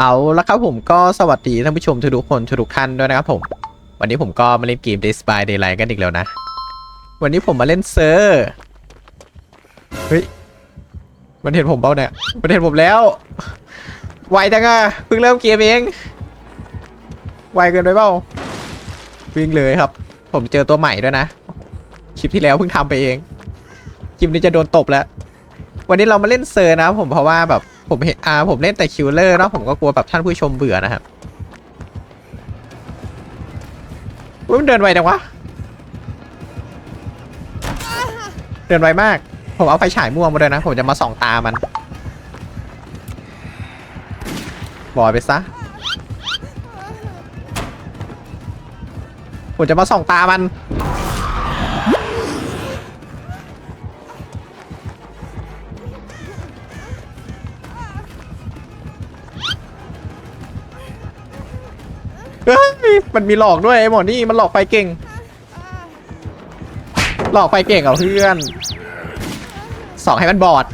เอาละครับผมก็สวัสดีท่านผู้ชมทุกคนทุกท่านด้วยนะครับผม วันนี้ผมก็มาเล่นเกม Days by Daylight กันอีกแล้วนะ วันนี้ผมมาเล่นเซอร์เฮ้ยมันเห็นผมเปล่าเนี่ยมันเห็นผมแล้ว ไวจังอะเพิ่งเริ่มเกมเอง ไวเกินไปเปล่าวิ่งเลยครับ ผมเจอตัวใหม่ด้วยนะคลิปที่แล้วเพิ่งทำไปเองคลิปนี้จะโดนตบแล้ว วันนี้เรามาเล่นเซอร์นะผมเพราะว่าแบบ ผมเห็นอ่าผมเล่นแต่คิวเลอร์เนาะผมก็กลัวแบบท่านผู้ชมเบื่อนะครับอุ๊ยมันเดินไวจังวะ เดินไวมาก ผมเอาไฟฉายม่วงมาด้วยนะ ผมจะมาส่องตามัน บอยไปซะ ผมจะมาส่องตามัน มันมีหลอกด้วยไอ้หมอนี่มันหลอกไฟเก่ง หลอกไฟเก่งเหรอเพื่อน สองให้มันบอด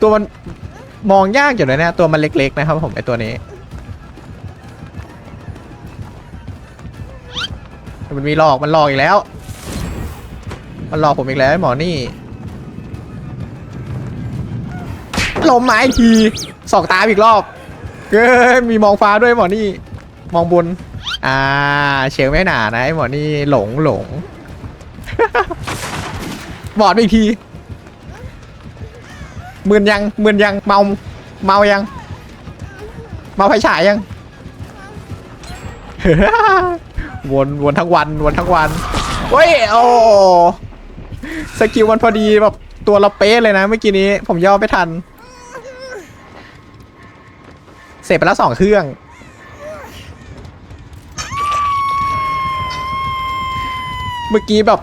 ตัวมันมองยากอยู่เลยนี่ยตัวมันเล็กๆนะครับผมไอตัวนี้ มันมีหลอกมันหลอกอีกแล้ว มันหลอกผมอีกแล้วไอ้หมอนี่ ล้มมาไม้ทีสองตาอีกรอบเอ้ยมีมองฟ้าด้วยหมอนี่ มองบน อ่า เชียงไม่หนานะไอหมอนี่หลงหลงบอดอีกทีมืนยังมืนยังเมาเมายัง เมาไฟฉายยังวนวนทั้งวันวนทั้งวันเฮ้ยโอ้สกิลมันพอดีแบบตัวเราเป๊ะเลยนะเมื่อกี้นี้ผมย่อไม่ทัน เสร็จไปแล้วสองเครื่อง เมื่อกี้แบบ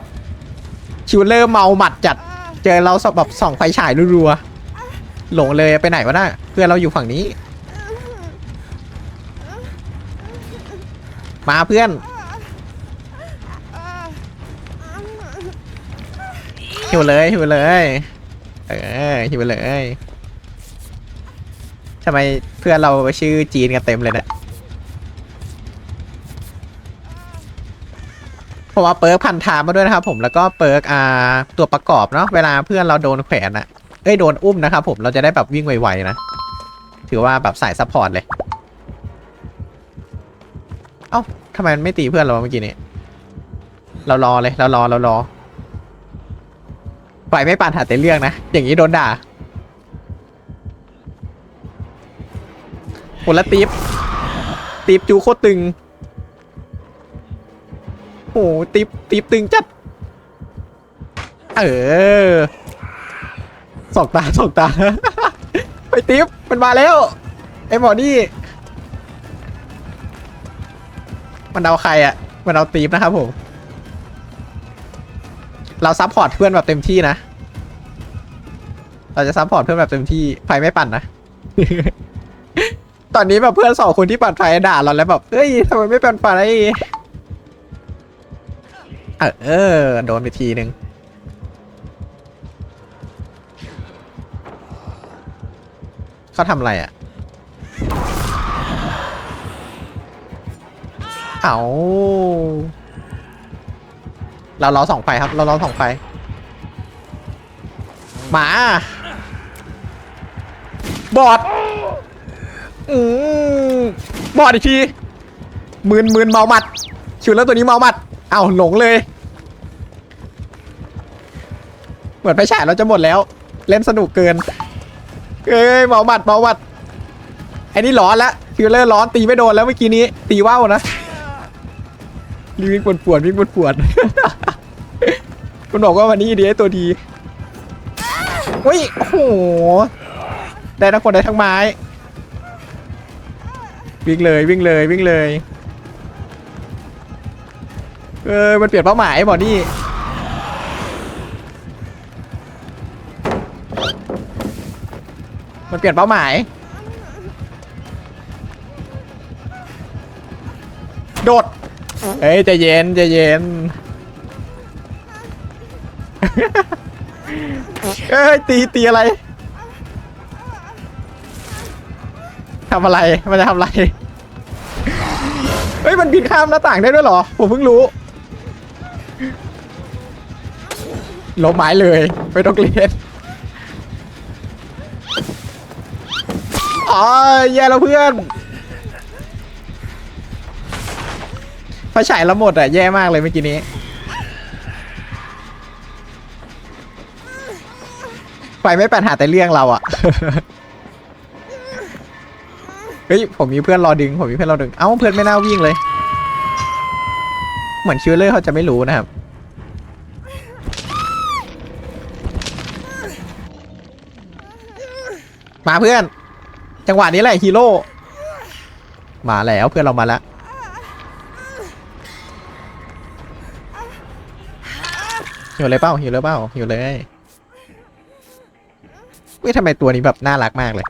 คิวเลอร์เมาหมัดจัด เจอเราสอบแบบส่องไฟฉายรัวๆหลงเลยไปไหนวะน่ะเพื่อนเราอยู่ฝั่งนี้ มาเพื่อนหิวเลยหิวเลย เออหิวเลย ทำไมเพื่อนเราชื่อจีนกันเต็มเลยเนะี่ยผมเอาเปิร์กพันธามาด้วยนะครับผมแล้วก็เปิร์กอ่าตัวประกอบเนาะเวลาเพื่อนเราโดนแขวนอะเอ้ยโดนอุ้มนะครับผมเราจะได้แบบวิ่งไวๆนะ ถือว่าแบบสายซัพพอร์ตเลย เอ้าทำไมมันไม่ตีเพื่อนเราเมื่อกี้นี้เรารอเลยเรารอเรารอปล่อยไม่ปานหาแต่เรื่องนะ อย่างนี้โดนด่า โหและตีฟตีฟจูโคตรตึงโหตีฟตีฟตึงจัด เออสองตาสองตา ไปตีฟมันมาแล้ว ไอ้หมอนี่มันเอาใครอะ่ะ มันเอาตีฟนะครับผม เราซัพพอร์ตเพื่อนแบบเต็มที่นะ เราจะซัพพอร์ตเพื่อนแบบเต็มที่ไฟไม่ปั่นนะ ตอนนี้แบบเพื่อนสองคนที่ปั่นไฟด่าเราแล้วแบบเฮ้ยทำไมไม่ปั่นไฟเออเออโดนไปทีหนึ่งเขาทำอะไรอะ เอาเราเราสองไฟครับ เราเราสองไฟหมา บอด อืมบอดอีกทีมืนมืนเมาหมัดชิวแล้วตัวนี้เมาหมัดเอาหลงเลย เหมือนไปฉายเราจะหมดแล้ว เล่นสนุกเกินเอ้ยเมาหมัดเมาหมัดไอ้นี่ร้อนละคิวเลอร์ร้อนตีไม่โดนแล้วเมื่อกี้นี้ ตีว่าวนะวิ่งปวดปวดวิ่งปวดปวดมันบอกว่าวันนี้ดีไอ้ตัวดีอุ้ยโอ้โหได้ทั้งคนได้ทั้งไม้ วิ่งเลยวิ่งเลยวิ่งเลย เออมันเปลี่ยนเป้าหมายหมอนี่มันเปลี่ยนเป้าหมาย โดด เฮ้ยใจเย็นใจเย็นเอ้ยตีตีอะไร ทำอะไร มันจะทำอะไร เฮ้ย มันบินข้ามหน้าต่างได้ด้วยเหรอ ผมเพิ่งรู้ล้มไม้เลยไม่ต้องเล่นอ๋อแย่แล้วเพื่อนไฟฉายเราหมดอะแย่มากเลยเมื่อกี้นี้ไฟไม่ปัญหาแต่เรื่องเราอะ เฮ้ยผมมีเพื่อนรอดึง ผมมีเพื่อนรอดึง เอ้าเพื่อนไม่น่าวิ่งเลย เหมือนคิวเลอร์เขาจะไม่รู้นะครับ มาเพื่อน จังหวะนี้แหละฮีโร่ มาแล้วเพื่อนเรามาแล้วหิวเลยเปล่าหิวเลยเปล่าหิวเลยเว้ยทำไมตัวนี้แบบน่ารักมากเลย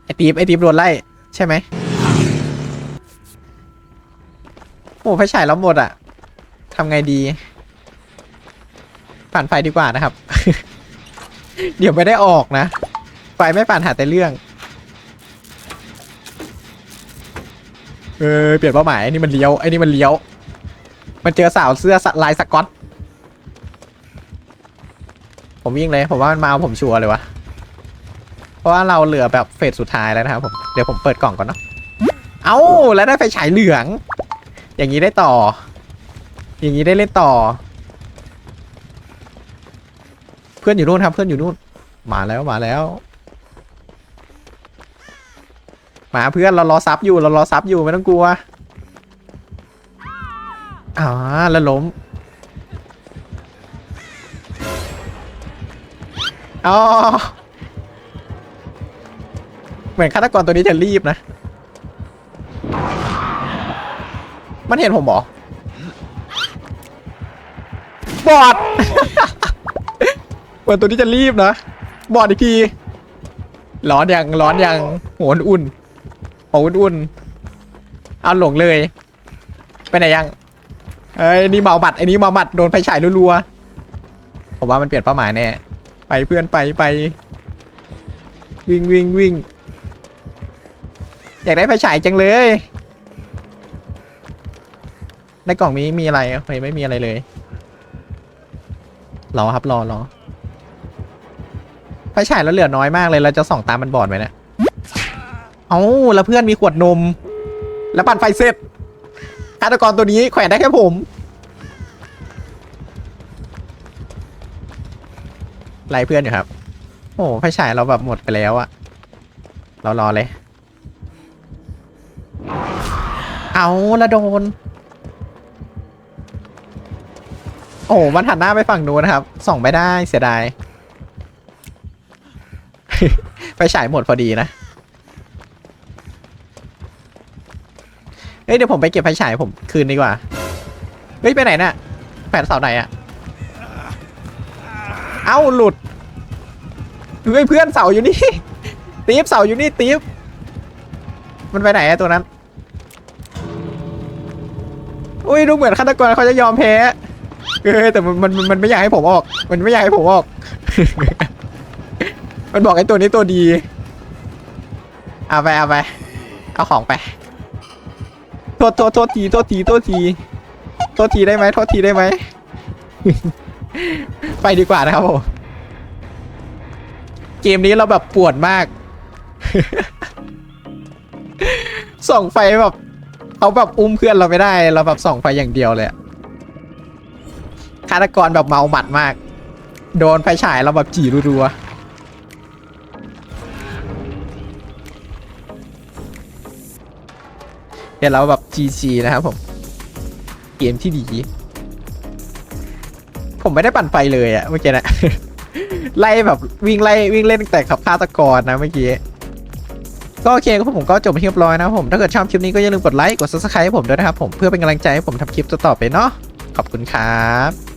ไอ ตีฟไอตีฟโดนไล่ ใช่ไหมโอ้ไฟฉายล้อมหมดอะทำไงดี ผ่านไฟดีกว่านะครับ เดี๋ยวไม่ได้ออกนะ ไฟไม่ผ่านหาแต่เรื่อง เออเปลี่ยนเป้าหมายไอ้นี่มันเลี้ยวไอ้นี่มันเลี้ยว มันเจอสาวเสื้อลายสก๊อตผมวิ่งเลย ผมว่ามันมาเอาผมชัวร์เลยวะ เพราะว่าเราเหลือแบบเฟสสุดท้ายแล้วนะครับผมเดี๋ยวผมเปิดกล่องก่อนเนาะเอ้าแล้วได้ไฟฉายเหลือง อย่างนี้ได้ต่อ อย่างนี้ได้เล่นต่อ เพื่อนอยู่นู่นครับเพื่อนอยู่นู่นมาแล้วมาแล้วมาเพื่อนเรารอซับอยู่เรารอซับอยู่ไม่ต้องกลัวอ่าแล้วล้มอ๋อ เหมือนฆาตกรตัวนี้จะรีบนะ มันเห็นผมหรอบอดเหมือนตัวนี้จะรีบนะ บอดอีกที ร้อนยังร้อนยังหัวอุ่นหัวอุ่นเอาหลงเลย ไปไหนยังเอ้ยนี่เมาหมัดไอ้นี่เมาหมัดโดนไฟฉายรัวๆผมว่ามันเปลี่ยนเป้าหมายแน่ไปเพื่อนไปไป วิ่งวิ่งวิ่ง อยากได้ไฟฉายจังเลย ในกล่องนี้มีอะไรอะไม่ไม่มีอะไรเลยรอครับรอรอไฟฉายเราเหลือน้อยมากเลยเราจะส่องตามมันบอดไหมเนะี่ยเอาแล้วเพื่อนมีขวดนม แล้วปั่นไฟเสร็จฆาตกรตัวนี้แขวนได้แค่ผมไล่เพื่อนอยู่ครับ โอ้ไฟฉายเราแบบหมดไปแล้วอะเรารอเลย เอาละโดน โอ้มันหันหน้าไปฝั่งนู้นนะครับ ส่องไม่ได้เสียดายไฟฉายหมดพอดีนะ เฮ้ยเดี๋ยวผมไปเก็บไฟฉายผมคืนดีกว่า เฮ้ยไปไหนน่ะแผนเสาไหนอะเอ้าหลุดเฮ้ยเพื่อนเสาอยู่นี่ตีฟเสาอยู่นี่ตีฟมันไปไหนอะตัวนั้น อุ้ยดูเหมือนฆาตกรเขาจะยอมแพ้เออแต่มันมันมันไม่อยากให้ผมออก มันไม่อยากให้ผมออก มันบอกไอ้ตัวนี้ตัวดี เอาไปเอาไป เอาของไป โทษโทษโทษทีโทษทีโทษทีโทษทีได้ไหมโทษทีได้ไหม ไปดีกว่านะครับผม เกมนี้เราแบบปวดมาก ส่องไฟแบบ เขาแบบอุ้มเพื่อนเราไม่ได้เราแบบส่องไฟอย่างเดียวเลยฆาตกรแบบเมาหมัดมาก โดนไฟฉายเราแบบจีรัวๆเดี๋ยวเราแบบ GG นะครับผม เกมที่ดี ผมไม่ได้ปั่นไฟเลยอะเมื่อกี้นะ ไล่แบบวิ่งไล่วิ่งเล่นแต่ขับฆาตกรนะเมื่อกี้ ก็โอเคก็ผมก็จบไปเรียบร้อยนะครับผมถ้าเกิดชอบคลิปนี้ก็อย่าลืมกดไลค์กด subscribe ให้ผมด้วยนะครับผมเพื่อเป็นกำลังใจให้ผมทำคลิปต่อๆไปเนาะขอบคุณครับ